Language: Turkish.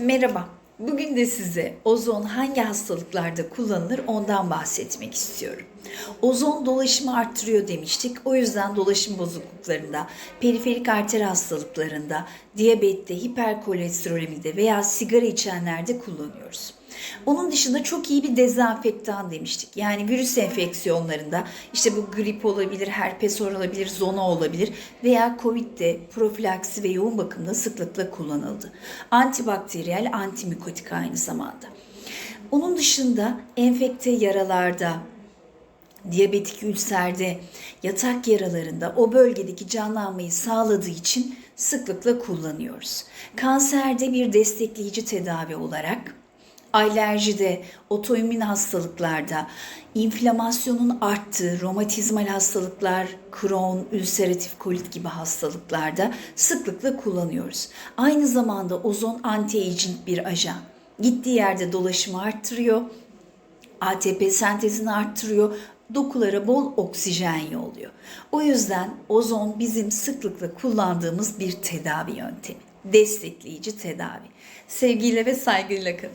Merhaba. Bugün de size ozon hangi hastalıklarda kullanılır ondan bahsetmek istiyorum. Ozon dolaşımı arttırıyor demiştik. O yüzden dolaşım bozukluklarında, periferik arter hastalıklarında, diyabette, hiperkolesterolemide veya sigara içenlerde kullanıyoruz. Onun dışında çok iyi bir dezenfektan demiştik. Yani virüs enfeksiyonlarında işte bu grip olabilir, herpes olabilir, zona olabilir veya Covid'de profilaksi ve yoğun bakımda sıklıkla kullanıldı. Antibakteriyel, antimikotik aynı zamanda. Onun dışında enfekte yaralarda, diyabetik ülserde, yatak yaralarında o bölgedeki canlanmayı sağladığı için sıklıkla kullanıyoruz. Kanserde bir destekleyici tedavi olarak alerjide, otoimmün hastalıklarda, inflamasyonun arttığı romatizmal hastalıklar, Crohn, ülseratif kolit gibi hastalıklarda sıklıkla kullanıyoruz. Aynı zamanda ozon anti-aging bir ajan. Gittiği yerde dolaşımı arttırıyor, ATP sentezini arttırıyor, dokulara bol oksijen yolluyor. O yüzden ozon bizim sıklıkla kullandığımız bir tedavi yöntemi. Destekleyici tedavi. Sevgiyle ve saygıyla kalın.